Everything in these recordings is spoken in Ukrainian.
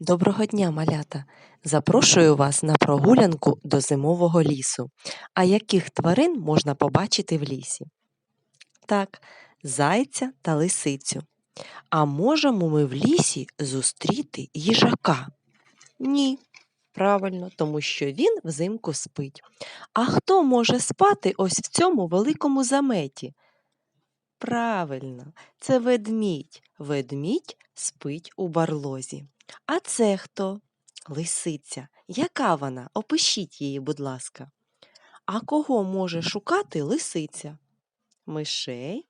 Доброго дня, малята! Запрошую вас на прогулянку до зимового лісу. А яких тварин можна побачити в лісі? Так, зайця та лисицю. А можемо ми в лісі зустріти їжака? Ні, правильно, тому що він взимку спить. А хто може спати ось в цьому великому заметі? Правильно, це ведмідь. Ведмідь спить у барлозі. А це хто? Лисиця. Яка вона? Опишіть її, будь ласка. А кого може шукати лисиця? Мишей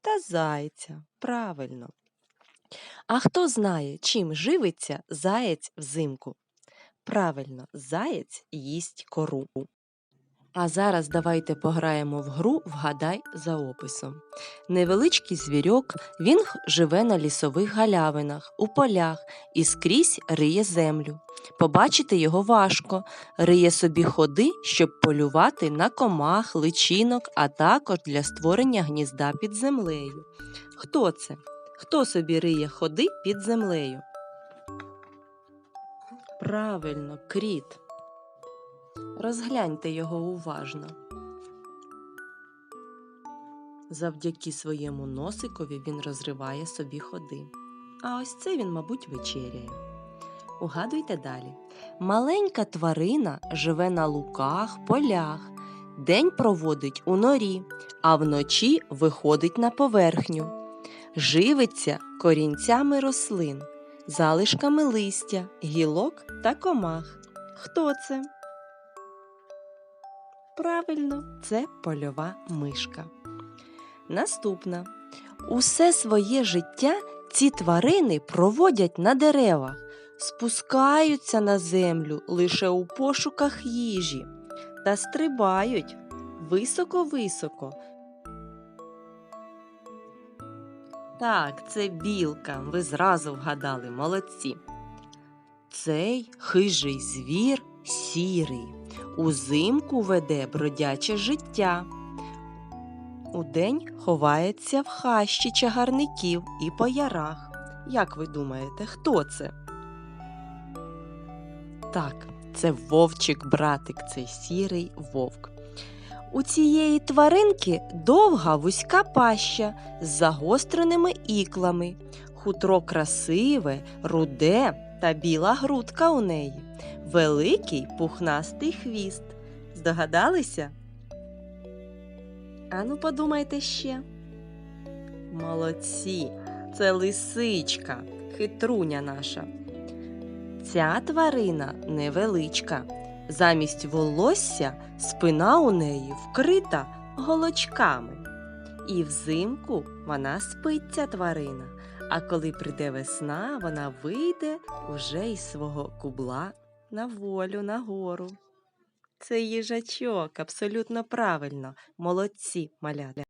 та зайця. Правильно. А хто знає, чим живиться заєць взимку? Правильно, заєць їсть кору. А зараз давайте пограємо в гру Вгадай за описом. Невеличкий звірьок, він живе на лісових галявинах, у полях і скрізь риє землю. Побачити його важко, риє собі ходи, щоб полювати на комах, личинок, а також для створення гнізда під землею. Хто це? Хто собі риє ходи під землею? Правильно, кріт. Розгляньте його уважно. Завдяки своєму носикові він розриває собі ходи. А ось це він, мабуть, вечеряє. Угадуйте далі. Маленька тварина живе на луках, полях, день проводить у норі, а вночі виходить на поверхню. Живиться корінцями рослин, залишками листя, гілок та комах. Хто це? Правильно, це польова мишка. Наступна. Усе своє життя ці тварини проводять на деревах, спускаються на землю лише у пошуках їжі та стрибають високо-високо. Так, це білка. Ви зразу вгадали, молодці. Цей хижий звір сірий. Узимку веде бродяче життя. Удень ховається в хащі чагарників і по ярах. Як ви думаєте, хто це? Так, це вовчик братик, це сірий вовк. У цієї тваринки довга вузька паща з загостреними іклами, хутро красиве, руде та біла грудка у неї, великий пухнастий хвіст. Здогадалися? Ану, подумайте ще. Молодці, це лисичка, хитруня наша. Ця тварина невеличка. Замість волосся спина у неї вкрита голочками. І взимку вона спить ця тварина. А коли прийде весна, вона вийде уже із свого кубла на волю, на гору. Це їжачок, абсолютно правильно. Молодці, малята.